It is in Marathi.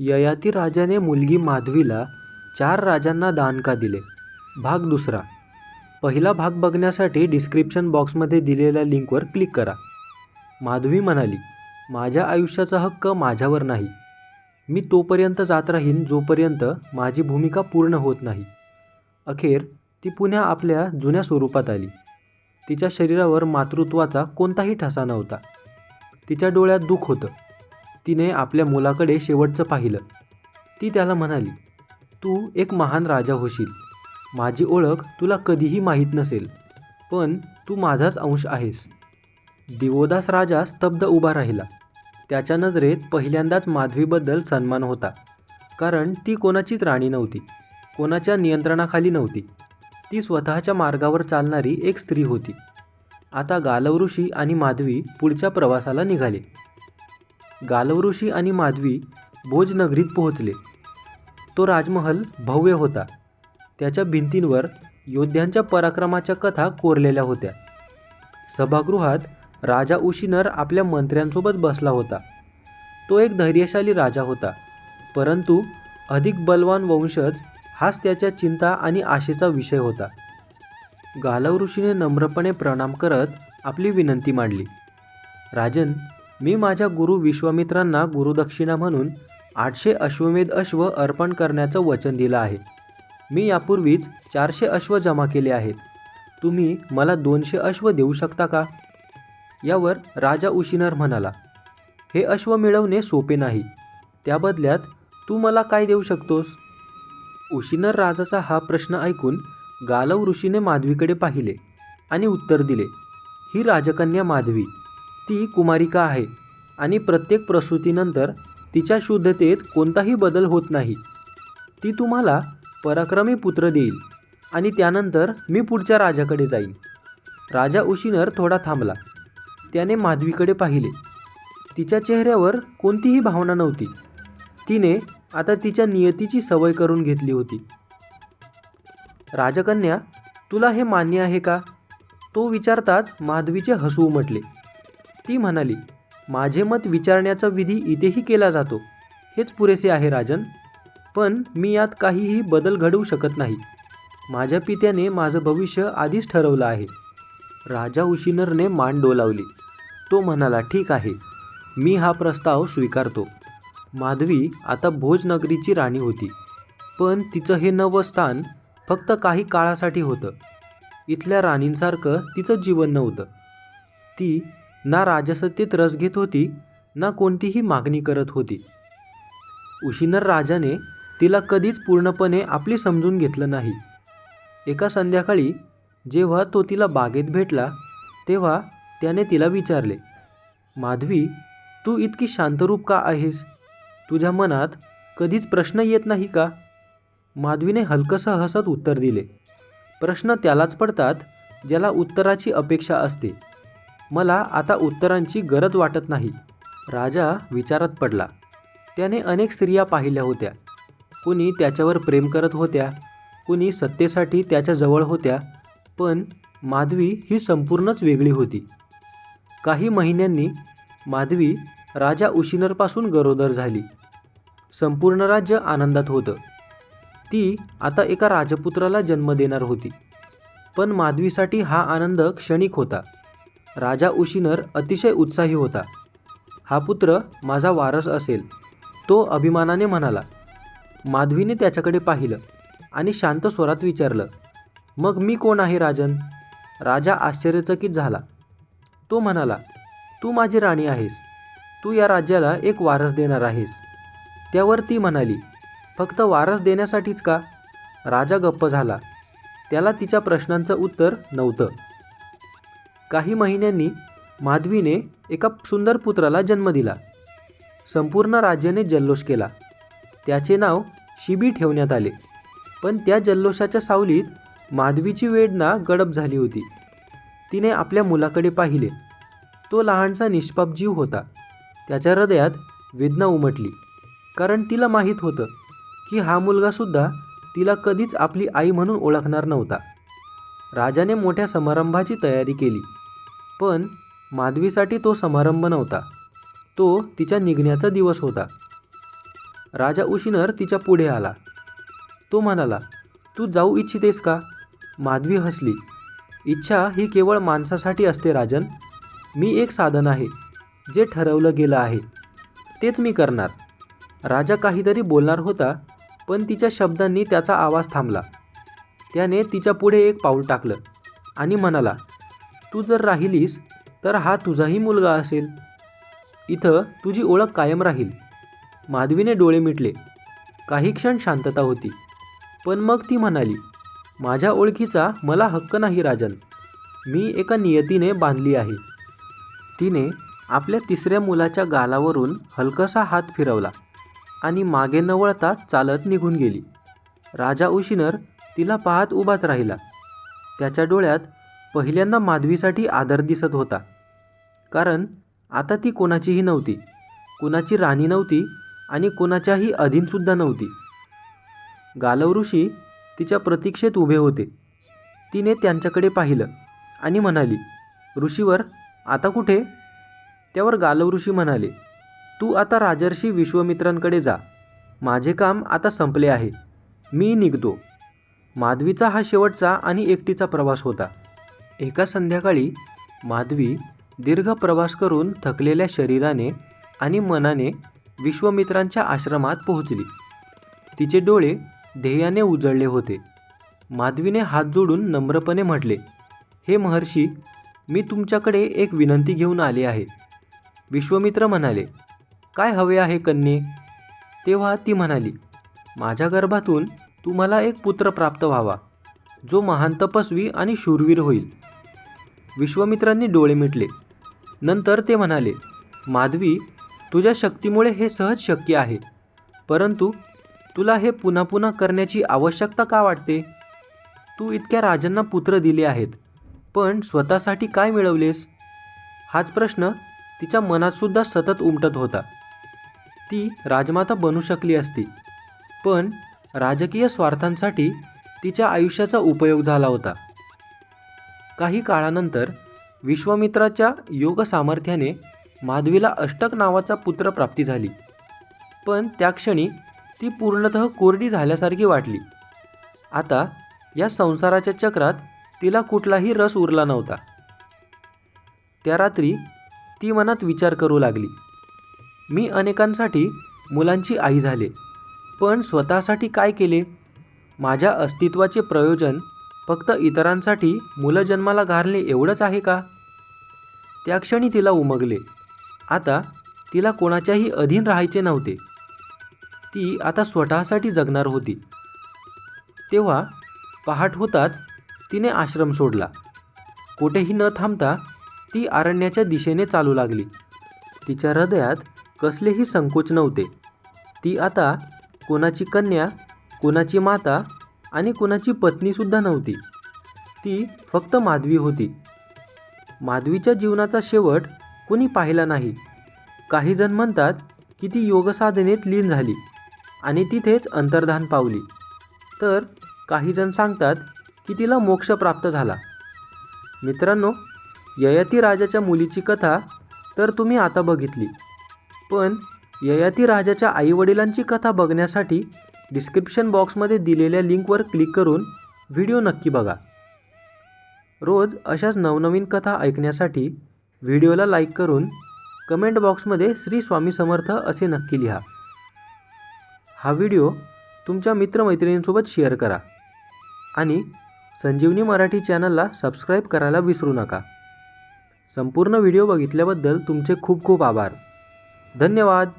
ययाती राजाने मुलगी माधवीला चार राजांना दान का दिले? भाग दुसरा. पहिला भाग बघण्यासाठी डिस्क्रिप्शन बॉक्समध्ये दिलेल्या लिंकवर क्लिक करा. माधवी म्हणाली माझ्या आयुष्याचा हक्क माझ्यावर नाही. मी तोपर्यंत जात राहीन जोपर्यंत माझी भूमिका पूर्ण होत नाही. अखेर ती पुन्हा आपल्या जुन्या स्वरूपात आली. तिच्या शरीरावर मातृत्वाचा कोणताही ठसा नव्हता. तिच्या डोळ्यात दुःख होतं. तिने आपल्या मुलाकडे शेवटचं पाहिलं. ती त्याला म्हणाली तू एक महान राजा होशील. माझी ओळख तुला कधीही माहीत नसेल पण तू माझाच अंश आहेस. दिवोदास राजा स्तब्ध उभा राहिला. त्याच्या नजरेत पहिल्यांदाच माधवीबद्दल सन्मान होता कारण ती कोणाचीच राणी नव्हती कोणाच्या नियंत्रणाखाली नव्हती. ती स्वतःच्या मार्गावर चालणारी एक स्त्री होती. आता गालवऋषी आणि माधवी पुढच्या प्रवासाला निघाले. गालवऋषी आणि माधवी भोजनगरीत पोहोचले. तो राजमहल भव्य होता. त्याच्या भिंतींवर योद्ध्यांच्या पराक्रमाच्या कथा कोरलेल्या होत्या. सभागृहात राजा उशिनर आपल्या मंत्र्यांसोबत बसला होता. तो एक धैर्यशाली राजा होता परंतु अधिक बलवान वंशज हाच त्याच्या चिंता आणि आशेचा विषय होता. गालव ऋषीने नम्रपणे प्रणाम करत आपली विनंती मांडली. राजन मी माझ्या गुरु विश्वामित्रांना गुरुदक्षिणा म्हणून आठशे अश्वमेध अश्व अर्पण करण्याचं वचन दिलं आहे. मी यापूर्वीच चारशे अश्व जमा केले आहेत. तुम्ही मला दोनशे अश्व देऊ शकता का? यावर राजा उशिनर म्हणाला हे अश्व मिळवणे सोपे नाही. त्या बदल्यात तू मला काय देऊ शकतोस? उशिनर राजाचा हा प्रश्न ऐकून गालव ऋषीने माधवीकडे पाहिले आणि उत्तर दिले ही राजकन्या माधवी. ती कुमारिका आहे आणि प्रत्येक प्रसूतीनंतर तिच्या शुद्धतेत कोणताही बदल होत नाही. ती तुम्हाला पराक्रमी पुत्र देईल आणि त्यानंतर मी पुढच्या राजाकडे जाईन. राजा उशिनर थोडा थांबला. त्याने माधवीकडे पाहिले. तिच्या चेहऱ्यावर कोणतीही भावना नव्हती. तिने आता तिच्या नियतीची सवय करून घेतली होती. राजकन्या तुला हे मान्य आहे का? तो विचारताच माधवीचे हसू उमटले. ती म्हणाली माझे मत विचारण्याचा विधी इथेही केला जातो. हेच पुरेसे आहे राजन. पण मी यात काहीही बदल घडवू शकत नाही. माझ्या पित्याने माझं भविष्य आधीच ठरवलं आहे. राजा उशिनरने मान डोलावली. तो म्हणाला ठीक आहे. मी हा प्रस्ताव स्वीकारतो. माधवी आता भोजनगरीची राणी होती. पण तिचं हे नवं स्थान फक्त काही काळासाठी होतं. इथल्या राणींसारखं तिचं जीवन नव्हतं. ती ना राजसत्तेत रस घेत होती ना कोणतीही मागणी करत होती. उशिनर राजाने तिला कधीच पूर्णपणे आपली समजून घेतलं नाही. एका संध्याकाळी जेव्हा तो तिला बागेत भेटला तेव्हा त्याने तिला विचारले माधवी तू इतकी शांतरूप का आहेस? तुझ्या मनात कधीच प्रश्न येत नाही का? माधवीने हलकसं हसत उत्तर दिले. प्रश्न त्यालाच पडतात ज्याला उत्तराची अपेक्षा असते. मला आता उत्तरांची गरज वाटत नाही. राजा विचारात पडला. त्याने अनेक स्त्रिया पाहिल्या होत्या. कुणी त्याच्यावर प्रेम करत होत्या. कुणी सत्तेसाठी त्याच्याजवळ होत्या. पण माधवी ही संपूर्णच वेगळी होती. काही महिन्यांनी माधवी राजा उशिनरपासून गरोदर झाली. संपूर्ण राज्य आनंदात होतं. ती आता एका राजपुत्राला जन्म देणार होती. पण माधवीसाठी हा आनंद क्षणिक होता. राजा उशिनर अतिशय उत्साही होता. हा पुत्र माझा वारस असेल तो अभिमानाने म्हणाला. माधवीने त्याच्याकडे पाहिलं आणि शांत स्वरात विचारलं मग मी कोण आहे राजन? राजा आश्चर्यचकित झाला. तो म्हणाला तू माझी राणी आहेस. तू या राज्याला एक वारस देणार आहेस. त्यावर ती म्हणाली फक्त वारस देण्यासाठीच का? राजा गप्प झाला. त्याला तिच्या प्रश्नांचं उत्तर नव्हतं. काही महिन्यांनी माधवीने एका सुंदर पुत्राला जन्म दिला. संपूर्ण राज्याने जल्लोष केला. त्याचे नाव शिबी ठेवण्यात आले. पण त्या जल्लोषाच्या सावलीत माधवीची वेदना गडप झाली होती. तिने आपल्या मुलाकडे पाहिले. तो लहानसा निष्पाप जीव होता. त्याच्या हृदयात वेदना उमटली. कारण तिला माहीत होतं की हा मुलगासुद्धा तिला कधीच आपली आई म्हणून ओळखणार नव्हता. राजाने मोठ्या समारंभाची तयारी केली. पण माधवीसाठी तो समारंभ नव्हता. तो तिच्या निघण्याचा दिवस होता. राजा उशिनर तिच्या पुढे आला. तो म्हणाला तू जाऊ इच्छितेस का? माधवी हसली. इच्छा ही केवळ माणसासाठी असते राजन. मी एक साधन आहे जे ठरवलं गेलं आहे. तेच मी करणार. राजा काहीतरी बोलणार होता पण तिच्या शब्दांनी त्याचा आवाज थांबला. त्याने तिच्या पुढे एक पाऊल टाकलं आणि म्हणाला तू जर राहिलीस तर हा तुझाही मुलगा असेल. इथं तुझी ओळख कायम राहील. माधवीने डोळे मिटले. काही क्षण शांतता होती. पण मग ती म्हणाली माझ्या ओळखीचा मला हक्क नाही राजन. मी एका नियतीने बांधली आहे. तिने आपल्या तिसऱ्या मुलाच्या गालावरून हलकासा हात फिरवला आणि मागे न वळता चालत निघून गेली. राजा उशिनर तिला पाहत उभाच राहिला. त्याच्या डोळ्यात पहिल्यांदा माधवीसाठी आदर दिसत होता. कारण आता ती कोणाचीही नव्हती. कुणाची राणी नव्हती आणि कोणाच्याही अधीनसुद्धा नव्हती. गालव ऋषी तिच्या प्रतीक्षेत उभे होते. तिने त्यांच्याकडे पाहिलं आणि म्हणाली ऋषीवर आता कुठे? त्यावर गालव ऋषी म्हणाले तू आता राजर्षी विश्वमित्रांकडे जा. माझे काम आता संपले आहे. मी निघतो. माधवीचा हा शेवटचा आणि एकटीचा प्रवास होता. एका संध्याकाळी माधवी दीर्घ प्रवास करून थकलेल्या शरीराने आणि मनाने विश्वमित्रांच्या आश्रमात पोहोचली. तिचे डोळे ध्येयाने उजळले होते. माधवीने हात जोडून नम्रपणे म्हटले हे महर्षी मी तुमच्याकडे एक विनंती घेऊन आले आहे. विश्वमित्र म्हणाले काय हवे आहे कन्ये? तेव्हा ती म्हणाली माझ्या गर्भातून तुम्हाला एक पुत्र प्राप्त व्हावा जो महान तपस्वी आणि शूरवीर होईल. विश्वामित्रांनी डोळे मिटले. नंतर ते म्हणाले माधवी तुझ्या शक्तीमुळे हे सहज शक्य आहे. परंतु तुला हे पुन्हा पुन्हा करण्याची आवश्यकता का वाटते? तू इतक्या राजांना पुत्र दिले आहेत. पण स्वतःसाठी काय मिळवलेस? हाच प्रश्न तिच्या मनातसुद्धा सतत उमटत होता. ती राजमाता बनू शकली असती. पण राजकीय स्वार्थांसाठी तिच्या आयुष्याचा उपयोग झाला होता. काही काळानंतर विश्वामित्राच्या योग सामर्थ्याने माधवीला अष्टक नावाचा पुत्र प्राप्ती झाली. पण त्या क्षणी ती पूर्णतः कोरडी झाल्यासारखी वाटली. आता या संसाराच्या चक्रात तिला कुठलाही रस उरला नव्हता. त्या रात्री ती मनात विचार करू लागली. मी अनेकांसाठी मुलांची आई झाले पण स्वतःसाठी काय केले? माझ्या अस्तित्वाचे प्रयोजन फक्त इतरांसाठी मुलं जन्माला घालणे एवढंच आहे का? त्या क्षणी तिला उमगले. आता तिला कोणाच्याही अधीन राहायचे नव्हते. ती आता स्वतःसाठी जगणार होती. तेव्हा पहाट होताच तिने आश्रम सोडला. कुठेही न थांबता ती अरण्याच्या दिशेने चालू लागली. तिच्या हृदयात कसलेही संकोच नव्हते. ती आता कोणाची कन्या कोणाची माता आणि कुणाची पत्नीसुद्धा नव्हती. ती फक्त माधवी होती. माधवीच्या जीवनाचा शेवट कुणी पाहिला नाही. काहीजण म्हणतात की ती योगसाधनेत लीन झाली आणि तिथेच अंतर्धान पावली. तर काहीजण सांगतात की तिला मोक्ष प्राप्त झाला. मित्रांनो ययाती राजाच्या मुलीची कथा तर तुम्ही आता बघितली. पण ययाती राजाच्या आईवडिलांची कथा बघण्यासाठी डिस्क्रिप्शन बॉक्समध्ये दिलेल्या लिंकवर क्लिक करून व्हिडिओ नक्की बघा. रोज अशाच नवनवीन कथा ऐकण्यासाठी व्हिडिओला लाईक करून कमेंट बॉक्समध्ये श्री स्वामी समर्थ असे नक्की लिहा. हा व्हिडिओ तुमच्या मित्रमैत्रिणींसोबत शेअर करा आणि संजीवनी मराठी चॅनलला सबस्क्राईब करायला विसरू नका. संपूर्ण व्हिडिओ बघितल्याबद्दल तुमचे खूप खूप आभार. धन्यवाद.